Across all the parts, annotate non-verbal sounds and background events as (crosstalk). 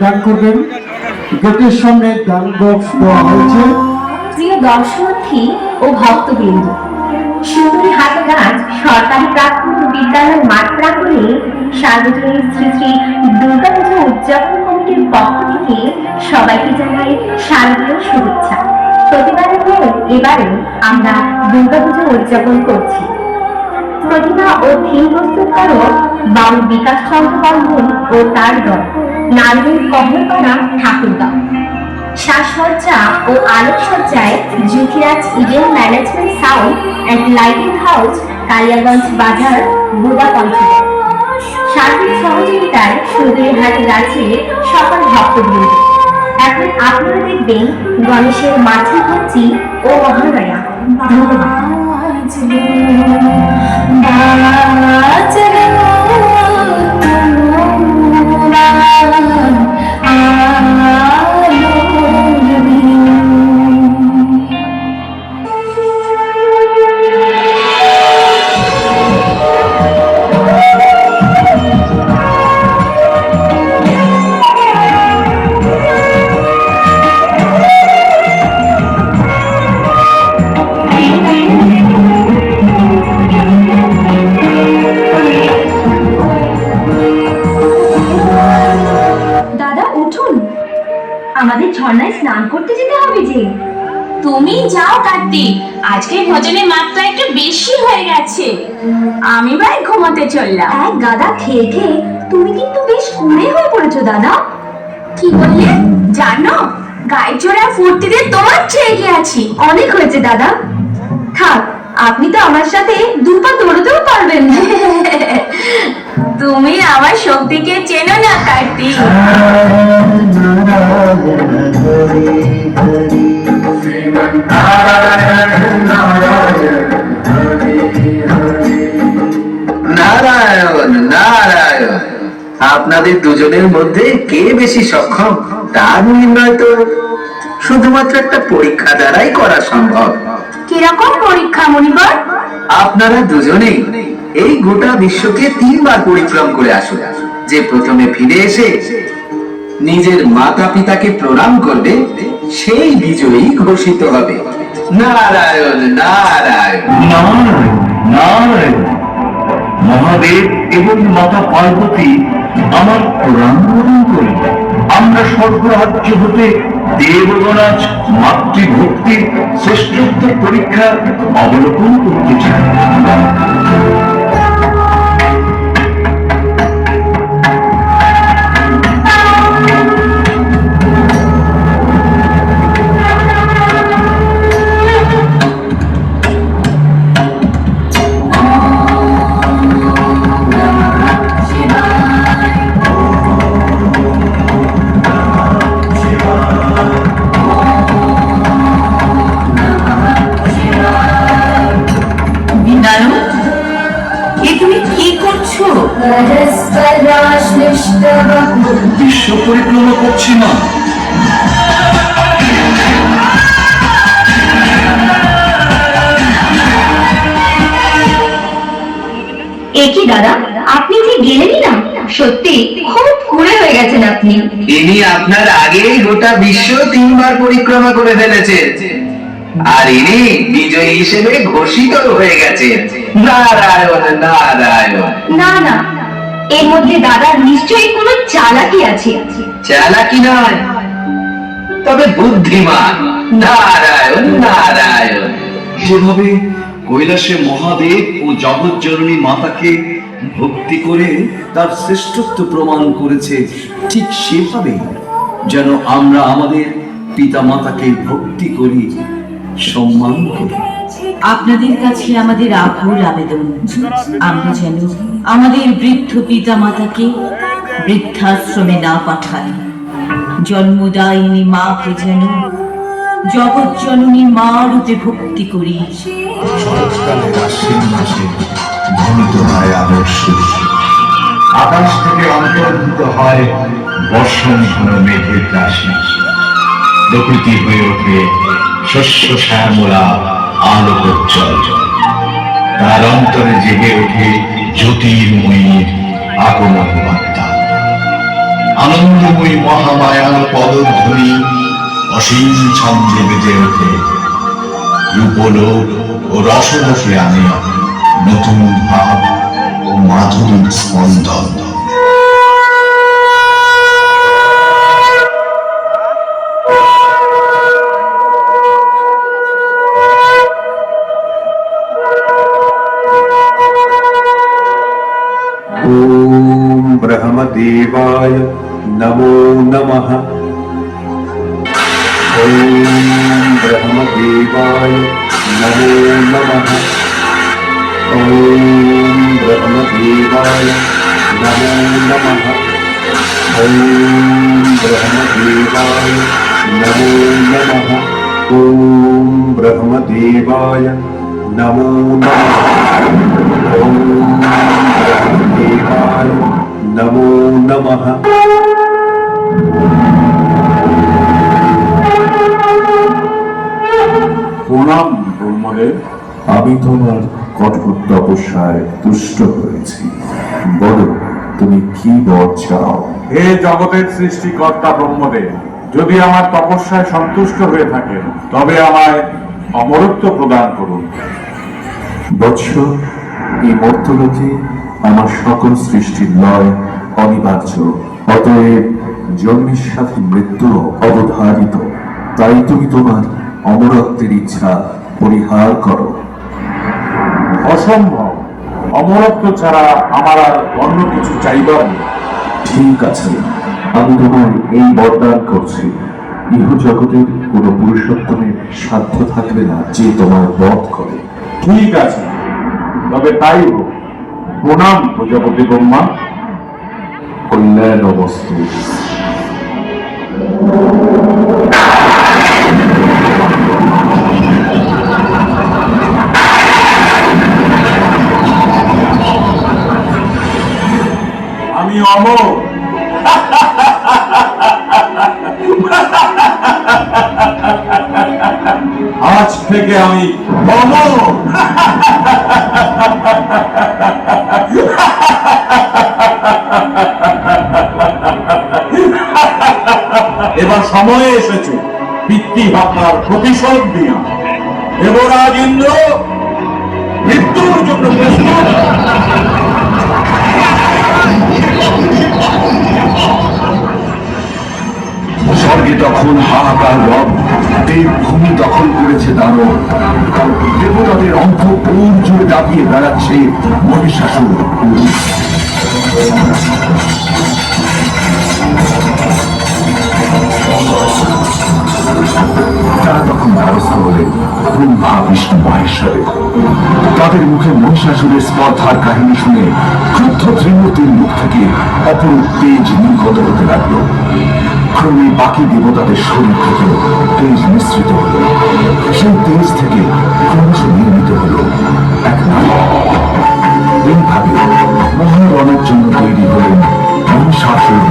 দান করবেন। গেটের সামনে দান বক্স দেওয়া হয়েছে। প্রিয় দর্শনার্থী ও ভক্তবৃন্দ, সুন্দরী সরকারি প্রাথমিক বিদ্যালয় মাঠ প্রাঙ্গণে সার্বজনীন শ্রী শ্রী উদযাপন কমিটির পক্ষ থেকে সবাইকে জানাই শারদীয় শুভেচ্ছা। প্রতিবারের ন্যায় এবারে আমরা দুর্গা পুজো উদযাপন করছি। প্রতিমা ও থিম প্রস্তুতকারক বাবু বিকাশ চন্দ্র বর্মন ও তার দল। নারায়ণ কমলপাড়া ঠাকুরগাঁও। সাজসজ্জা ও আলোকসজ্জায় Jyotiraj event management sound and lighting house, Kaliaganj বাজার বুদা সার্বিক সহযোগিতায় সুন্দরীহাট গাছে সকল ভক্তবৃন্দ। এখন আপনারা দেখবেন গণেশের মাঝি ভক্তি ও মহালয়া। ধন্যবাদ। দাদা স্নান করতে যেতে হবে যে। তুমি যাও কার্তিক আজকে ভোজনের মাত্রা একটু বেশি হয়ে গেছে। আমি ভাই ঘুমাতে চললাম। এক গাদা খেয়ে খেয়ে তুমি কিন্তু বেশ কুড়ে হয়ে পড়েছো দাদা। কি বললে? জানো গায়ে চোরা ফুর্তিতে তোমার চেয়ে গিয়েছি অনেক হয়েছে দাদা। থাক আপনি তো আমার সাথে দুপা দৌড়তেও পারবেন না। তুমি আমার শক্তিকে চেনো না কার্তিক। নারায়ণ নারায়ণ। আপনাদের দুজনের মধ্যে কে বেশি সক্ষম তা নির্ণয় তো শুধুমাত্র একটা পরীক্ষা দ্বারাই করা সম্ভব। কীরকম পরীক্ষা মনিবর আপনারা দুজনেই এই গোটা বিশ্বকে তিনবার পরিক্রম করে আসুন। যে প্রথমে ফিরে এসে নিজের মাতা পিতাকে প্রণাম করবে সেই বিজয়ী ঘোষিত হবে। নারায়ণ নারায়ণ। নারায়ণ নারায়ণ। মহাদেব এবং মাতা পার্বতী আমার প্রণাম গ্রহণ করি আমরা স্বর্গরাজ্য হতে দেবগণাজ মাতৃভক্তির শ্রেষ্ঠত্ব পরীক্ষা অবলোকন করতে চাই। গেলেনই না সত্যি খুব কুড়ে হয়ে গেছেন আপনি। ইনি আপনার আগেই গোটা বিশ্ব তিনবার পরিক্রমা করে ফেলেছেন আর ইনি বিজয়ী হিসেবে ঘোষিত হয়ে গেছেন নারায়ণ নারায়ণ। না না এর মধ্যে দাদার নিশ্চয়ই কোনো চালাকি আছে। চালাকি নয় তবে বুদ্ধিমান। নারায়ণ নারায়ণ। যেভাবে কৈলাসে মহাদেব ও জগৎজননী মাতাকে ভক্তি করে তার শ্রেষ্ঠত্ব প্রমাণ করেছে ঠিক সেভাবেই যেন আমরা আমাদের পিতা মাতাকে ভক্তি করি, সম্মান করি। আপনাদের কাছে আমাদের আকুল আবেদন, আমরা যেন আমাদের বৃদ্ধ পিতা মাতাকে বৃদ্ধাশ্রমে না পাঠাই। জন্মদায়িনী মাকে যেন জগৎ জননী মা রূপে ভক্তি করি আকাশ থেকে অন্তর্ভূত হয় বর্ষণ ঘন মেঘের রাশি প্রকৃতি হয়ে ওঠে শস্য শ্যামলা আলোকোজ্জ্বল। তার অন্তরে জেগে ওঠে জ্যোতির্ময়ীর আগমন বার্তা আনন্দময়ী মহা অসীম ছন্দে বেজে ওঠে রূপলোক ও রসরসে আনে নতুন ভাব ও মাধুরীর স্পন্দন ॐ ब्रह्मदेवाय नमो नमः ॐ ब्रह्मदेवाय नमो नमः। ॐ ब्रह्मदेवाय नमो नमः। ॐ ब्रह्मदेवाय नमो नमः ॐ ब्रह्मदेवाय नमो नमः ॐ ब्रह्मदेवाय नमो नमः প্রণাম ব্রহ্মদেব। আমি তোমার কঠোর তপস্যায় তুষ্ট হয়েছি। বলো তুমি কি বর চাও? হে জগতের সৃষ্টিকর্তা ব্রহ্মদেব যদি আমার তপস্যায় সন্তুষ্ট হয়ে থাকেন তবে আমায় অমরত্ব প্রদান করুন। বৎস এই মর্তলোকে আমার সকল সৃষ্টির লয় অনিবার্য। অতএব জন্মের সাথে মৃত্যু অবধারিত। তাই তুমি তোমার অমরত্বের ইচ্ছা পরিহার করো। অসম্ভব। অমরত্ব ছাড়া আমার আর অন্য কিছু চাইবার নেই। ঠিক আছে আমি তোমায় এই বরদান করছি। ইহ জগতের কোন পুরুষোত্তমের সাধ্য থাকবে না যে তোমার বধ করে। ঠিক আছে। তবে তাই হোক। প্রণাম প্রজাপতি ব্রহ্মা। কল্যাণ অবস্থু আমি অমর। আজ থেকে আমি অমর। এবার সময় এসেছে পিতৃ হত্যার প্রতিশোধ দিয়া দেবরাজ ইন্দ্র, মৃত্যুর জন্য প্রস্তুত। তখন রব দেব ভূমি দখল করেছে দানব দেবতাদের অন্তপুর জুড়ে দাপিয়ে বেড়াচ্ছে মহিষাসুর। তারা তখন দ্বারস্থ হলেন ব্রহ্মা বিষ্ণু মহেশ্বরে। তাদের মুখে মহিষাসুরের স্পর্ধার কাহিনী শুনে ক্রুদ্ধ ত্রিমূর্তির মুখ থেকে অপরূপ তেজ নির্গত হতে লাগল। ক্রমে বাকি দেবতাদের শরীর থেকে তেজ মিশ্রিত হল। সেই তেজ থেকে ক্রমশ নির্মিত হল এক নারী। এইভাবে মহারণের জন্য তৈরি হলেন মহিষাসুর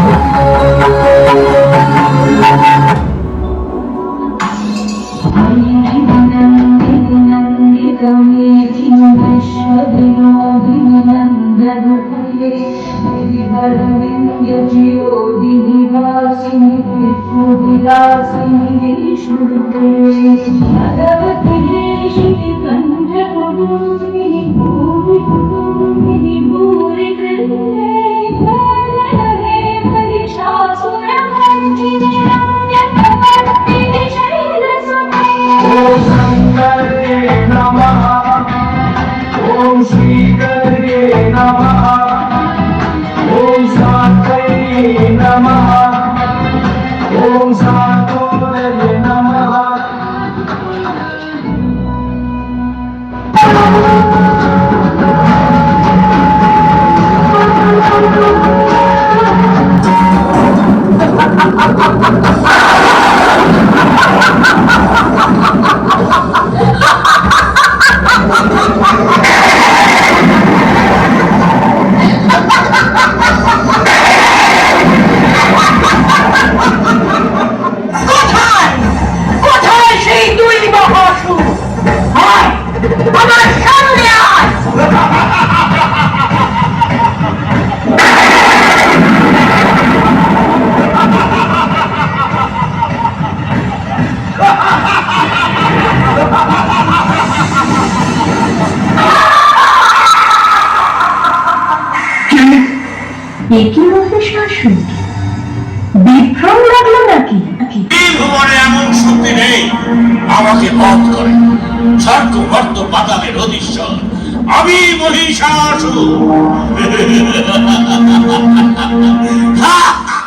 Thank you. विलासिनी विष्णुते भगवती একই মহিষাসুর বিভ্রম লাগল নাকি? এই ভুবনে এমন শক্তি নেই, আমাকে বধ করে। স্বর্গ ভর্ত পাতালের অধীশ্বর, আমি মহিষাসুর। (laughs)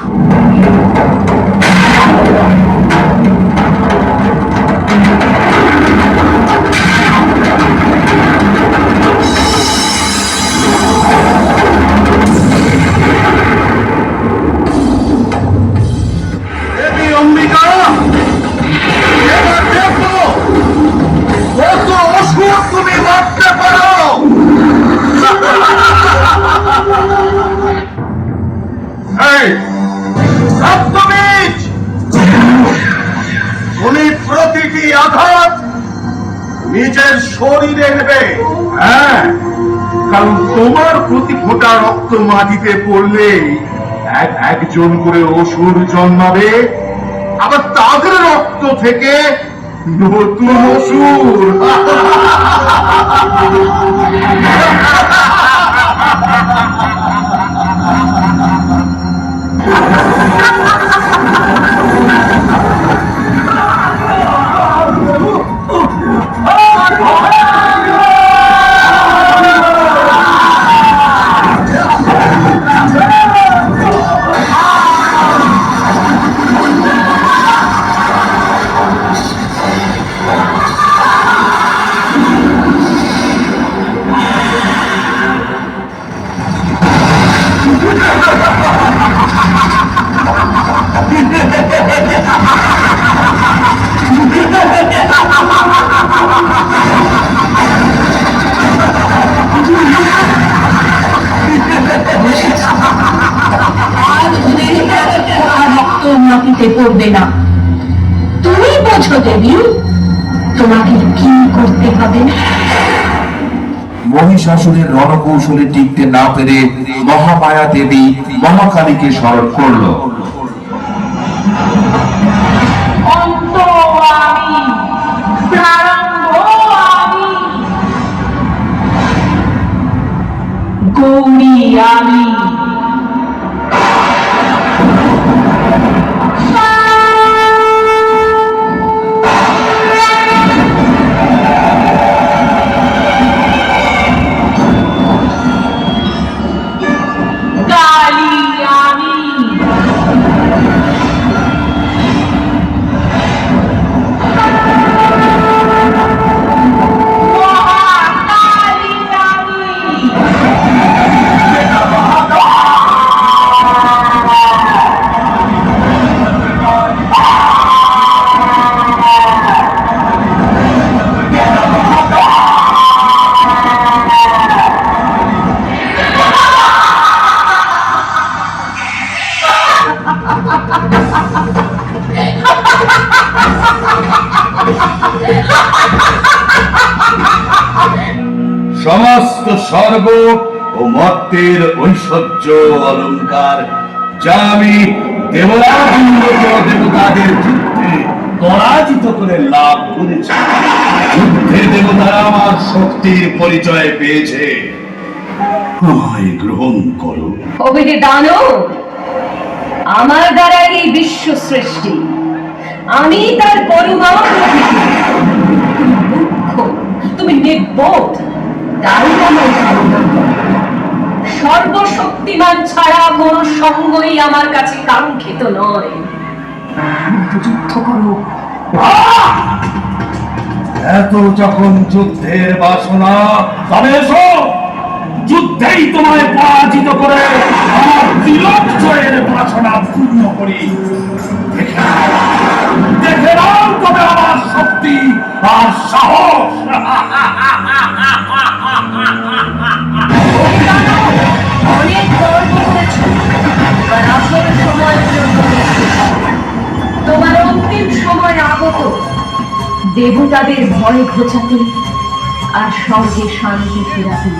রক্ত মাটিতে পড়লেই এক, একজন করে অসুর জন্মাবে। আবার তাদের রক্ত থেকে নতুন অসুর। আর (laughs) দেবী তোমাকে কি করতে হবে? মহিষাসুরের রণকৌশলে টিকতে না পেরে মহামায়া দেবী মহাকালীকে স্মরণ করল। গৌরী আমি স্বর্গ ও মর্তের ঐশ্বর্য অলংকার যা আমি দেবরাজুন্নত দেবতাদের যুদ্ধে পরাজিত করে লাভ করেছি। যুদ্ধে দেবতারা আমার শক্তির পরিচয় পেয়েছে। গ্রহণ করো। অভিধি দানব, আমার দ্বারা এই বিশ্ব সৃষ্টি, আমি তার দুঃখ, তুমি নির্বোধ। সর্বশক্তিমান ছাড়া কোন সঙ্গই আমার কাছে কাঙ্ক্ষিত নয়। যুদ্ধ করো। এত যখন যুদ্ধের বাসনা, তবে এসো। যুদ্ধেই তোমায় পরাজিত করে আমার তিলক জয়ের বাসনা পূর্ণ করি। দেখে নাও তবে আমার শক্তি আর সাহস। তোমার অন্তিম সময় আগত। দেবতাদের ভয় ঘোচাতে আর সঙ্গে শান্তি ফেরাতে।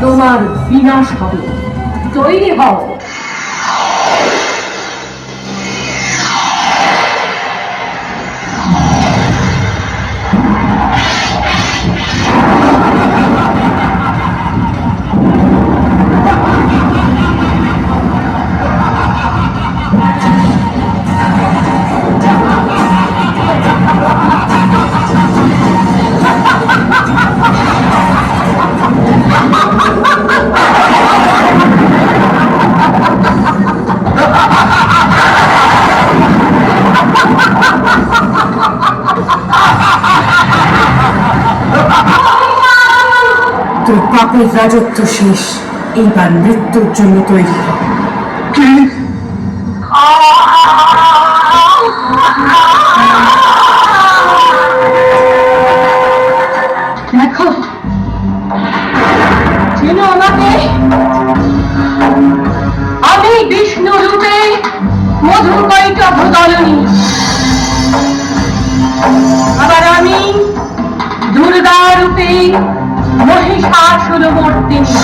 তোমার বিনাশ হবে। তৈরি হও। পাপের রাজত্ব শেষ। এইবার মৃত্যুর জন্য তৈরি চেনো আমাকে? আমি আবার আমি দুর্গা রূপে মহিষাসুর মূর্তিনী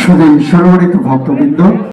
শুধু সর্বরিত ভক্তবৃন্দ।